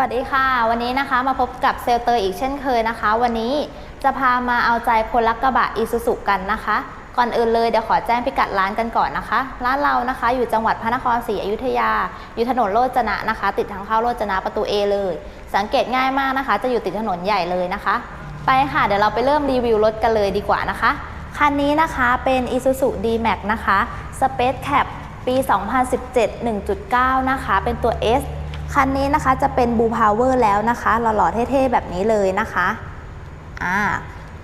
วัสดีค่ะ วันนี้นะคะมาพบกับเซลเตอร์อีกเช่นเคยนะคะ วันนี้จะพามาเอาใจคนรักกระบะอีซูซุกันนะคะ ก่อนอื่นเลยเดี๋ยวขอแจ้งพิกัดร้านกันก่อนนะคะ ร้านเรานะคะอยู่จังหวัดพระนครศรีอยุธยา อยู่ถนนโรจนะนะคะ ติดทางเข้าโรจนะประตู A เลย สังเกตง่ายมากนะคะ จะอยู่ติดถนนใหญ่เลยนะคะ ไปค่ะเดี๋ยวเราไปเริ่มรีวิวรถกันเลยดีกว่านะคะ คันนี้นะคะเป็น Isuzu D-Max นะคะ Space Cap ปี 2017 1.9 นะคะ เป็นตัว S คันนี้นะคะจะเป็น Blue Power แล้วนะคะหล่อๆเท่ๆแบบนี้เลยนะคะอ่า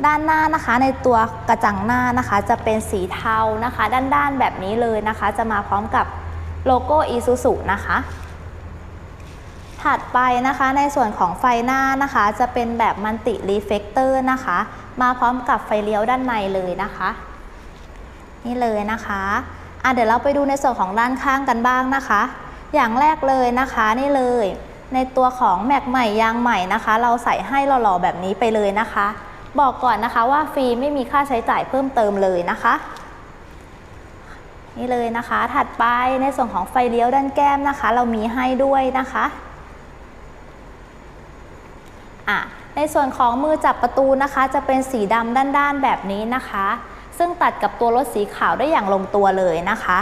ด้านหน้านะคะในตัวกระจังหน้านะคะจะเป็นสีเทานะคะ ด้านๆแบบนี้เลยนะคะ จะมาพร้อมกับโลโก้ Isuzu นะคะ ถัดไปนะคะในส่วนของไฟหน้านะคะ จะเป็นแบบมันติรีเฟกเตอร์นะคะ มาพร้อมกับไฟเลี้ยวด้านในเลยนะคะ นี่เลยนะคะอะเดี๋ยวเราไปดูในส่วนของด้านข้างกันบ้างนะคะ อย่างแรกเลยนะคะนี่เลย ในตัวของแม็กใหม่ยางใหม่นะคะ เราใส่ให้หล่อๆแบบนี้ไปเลยนะคะ บอกก่อนนะคะว่าฟรีไม่มีค่าใช้จ่ายเพิ่มเติมเลยนะคะ นี่เลยนะคะ ถัดไปในส่วนของไฟเลี้ยวด้านแก้มนะคะ เรามีให้ด้วยนะคะอะในส่วนของมือจับประตูนะคะ จะเป็นสีดำด้านๆแบบนี้นะคะ ซึ่งตัดกับตัวรถสีขาวได้อย่างลงตัวเลยนะคะ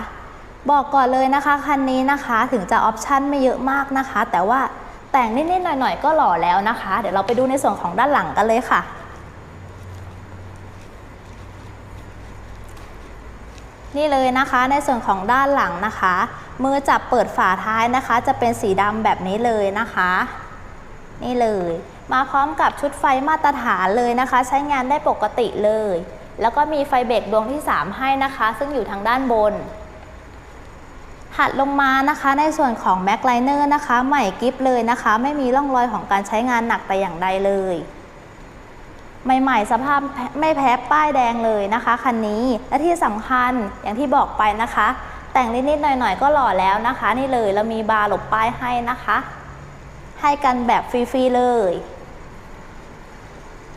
บอกก่อนเลยนะคะคันนี้นะคะถึงจะออปชั่นไม่เยอะมากนะคะ แต่ว่าแต่งนิดๆหน่อยๆก็หล่อแล้วนะคะ เดี๋ยวเราไปดูในส่วนของด้านหลังกันเลยค่ะนี่เลยนะคะในส่วนของด้านหลังนะคะ มือจับเปิดฝาท้ายนะคะ จะเป็นสีดำแบบนี้เลยนะคะ นี่เลย มาพร้อมกับชุดไฟมาตรฐานเลยนะคะ ใช้งานได้ปกติเลย แล้วก็มีไฟเบรกดวงที่ 3 ให้นะคะ ซึ่งอยู่ทางด้านบน ถัดลงมานะคะ ในส่วนของแม็กไลเนอร์นะคะ ใหม่กิฟเลยนะคะ ไม่มีร่องรอยของการใช้งานหนักแต่อย่างใดเลย ใหม่ๆ สภาพไม่แพ้ป้ายแดงเลยนะคะคันนี้และที่สำคัญอย่างที่บอกไปนะคะ แต่งนิดๆหน่อยๆก็หล่อแล้วนะคะ นี่เลยเรามีบาร์หลบป้ายให้นะคะ ให้กันแบบฟรีๆเลย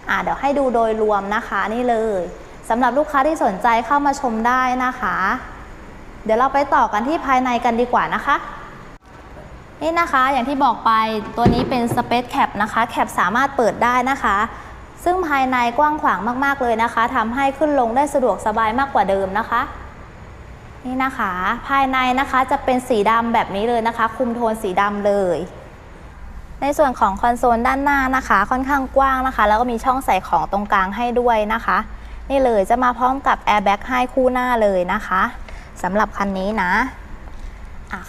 อ่าเดี๋ยวให้ดูโดยรวมนะคะนี่เลยสำหรับลูกค้าที่สนใจเข้ามาชมได้นะคะ เดี๋ยวเราไปต่อกันที่ภายในกันดีกว่านะคะ นี่นะคะ อย่างที่บอกไปตัวนี้เป็น Space Cap นะคะ แคปสามารถเปิดได้นะคะ ซึ่งภายในกว้างขวางมาก ๆ เลยนะคะทำให้ขึ้นลงได้สะดวกสบายมากกว่าเดิมนะคะนี่นะคะ ภายในนะคะจะเป็นสีดำแบบนี้เลยนะคะ คุมโทนสีดำเลย ในส่วนของคอนโซลด้านหน้านะคะ ค่อนข้างกว้างนะคะ แล้วก็มีช่องใส่ของตรงกลางให้ด้วยนะคะ นี่เลยจะมาพร้อมกับแอร์แบ็กให้คู่หน้าเลยนะคะ สำหรับคันนี้นะ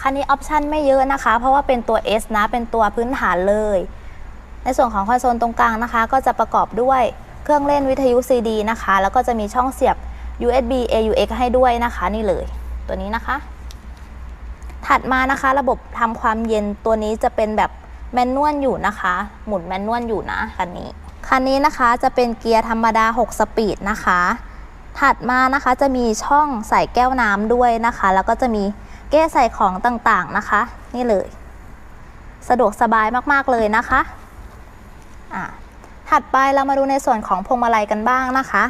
คันนี้ออปชันไม่เยอะนะคะ เพราะว่าเป็นตัว S นะ เป็นตัวพื้นฐานเลย ในส่วนของคอนโซลตรงกลางนะคะ ก็จะประกอบด้วยเครื่องเล่นวิทยุ CD นะคะ แล้วก็จะมีช่องเสียบ USB AUX ให้ด้วยนะคะนี่เลย ตัวนี้นะคะ ถัดมานะคะระบบทำความเย็นตัวนี้จะเป็นแบบแมนนวลอยู่นะคะ หมุนแมนนวลอยู่นะคันนี้ คันนี้นะคะจะเป็นเกียร์ธรรมดา 6 สปีดนะคะ ถัดมานะคะจะมีช่องใส่แก้วน้ำด้วยนะคะ แล้วก็จะมีเก้ใส่ของต่างๆนะคะ นี่เลย สะดวกสบายมากๆเลยนะคะอะถัดไปเรามาดูในส่วนของพวงมาลัยกันบ้างนะคะ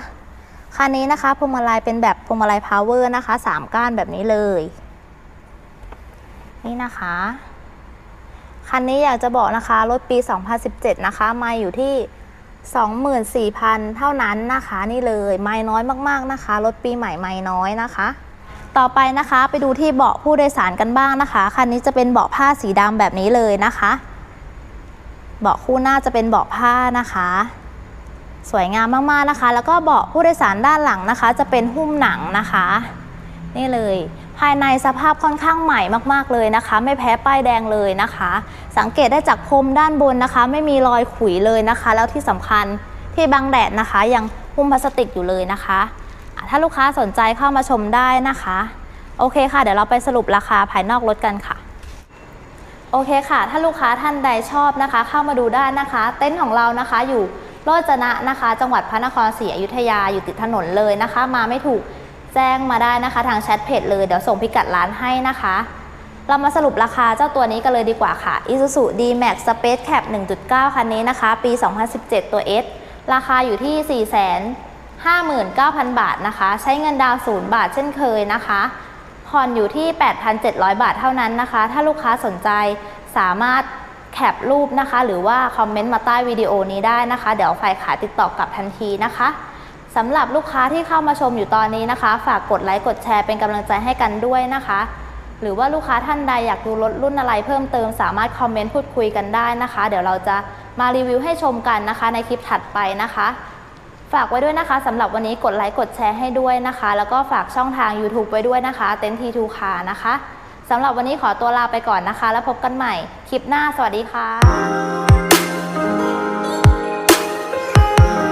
คันนี้นะคะพวงมาลัยเป็นแบบพวงมาลัยพาวเวอร์นะคะสามก้านแบบนี้เลย นี่นะคะคันนี้อยากจะบอกนะคะรถปี 2017 นะคะมาอยู่ที่ 24,000 เท่านั้นนะคะ นี่เลยไม่น้อยมากๆนะคะรถปีใหม่ไม่น้อยนะคะ ต่อไปนะคะไปดูที่เบาะผู้โดยสารกันบ้างนะคะคันนี้จะเป็นเบาะผ้าสีดำแบบนี้เลยนะคะ เบาะคู่หน้าจะเป็นเบาะผ้านะคะ สวยงามมากๆนะคะ แล้วก็เบาะผู้โดยสารด้านหลังนะคะ จะเป็นหุ้มหนังนะคะ นี่เลย ภายในสภาพค่อนข้างใหม่มากๆเลยนะคะ ไม่แพ้ป้ายแดงเลยนะคะ สังเกตได้จากพรมด้านบนนะคะ ไม่มีรอยขุยเลยนะคะ แล้วที่สำคัญที่บังแดดนะคะ ยังหุ้มพลาสติกอยู่เลยนะคะอะถ้าลูกค้าสนใจเข้ามาชมได้นะคะ โอเคค่ะ เดี๋ยวเราไปสรุปราคาภายนอกรถกันค่ะโอเคค่ะ ถ้าลูกค้าท่านใดชอบนะคะ เข้ามาดูได้นะคะ เต็นท์ของเรานะคะอยู่โรจนะนะคะ จังหวัดพระนครศรีอยุธยาอยู่ติดถนนเลยนะคะ มาไม่ถูก แจ้งมาได้นะคะ ทางแชทเพจเลย เดี๋ยวส่งพิกัดร้านให้นะคะ เรามาสรุปราคาเจ้าตัวนี้กันเลยดีกว่าค่ะ Isuzu D-Max Space Cap 1.9 คันนี้นะคะ ปี 2017 ตัว S ราคาอยู่ที่ 459,000 บาทนะคะ ใช้เงินดาวน์0บาทเช่นเคยนะคะผ่อนอยู่ที่ 8,700 บาทเท่านั้นนะคะ ถ้าลูกค้าสนใจสามารถแคปรูปนะคะ หรือว่าคอมเมนต์มาใต้วิดีโอนี้ได้นะคะ เดี๋ยวฝ่ายขายติดต่อกลับทันทีนะคะ สำหรับลูกค้าที่เข้ามาชมอยู่ตอนนี้นะคะ ฝากกดไลค์กดแชร์เป็นกำลังใจให้กันด้วยนะคะ หรือว่าลูกค้าท่านใดอยากดูรถรุ่นอะไรเพิ่มเติมสามารถคอมเมนต์พูดคุยกันได้นะคะ เดี๋ยวเราจะมารีวิวให้ชมกันนะคะ ในคลิปถัดไปนะคะ ฝากไว้ด้วยนะคะสำหรับวันนี้กดไลค์กดแชร์ให้ด้วยนะคะ แล้วก็ฝากช่องทาง YouTube ไว้ด้วยนะคะเต็นทีทูคานะคะสำหรับวันนี้ขอตัวลาไปก่อนนะคะ แล้วพบกันใหม่คลิปหน้าสวัสดีค่ะ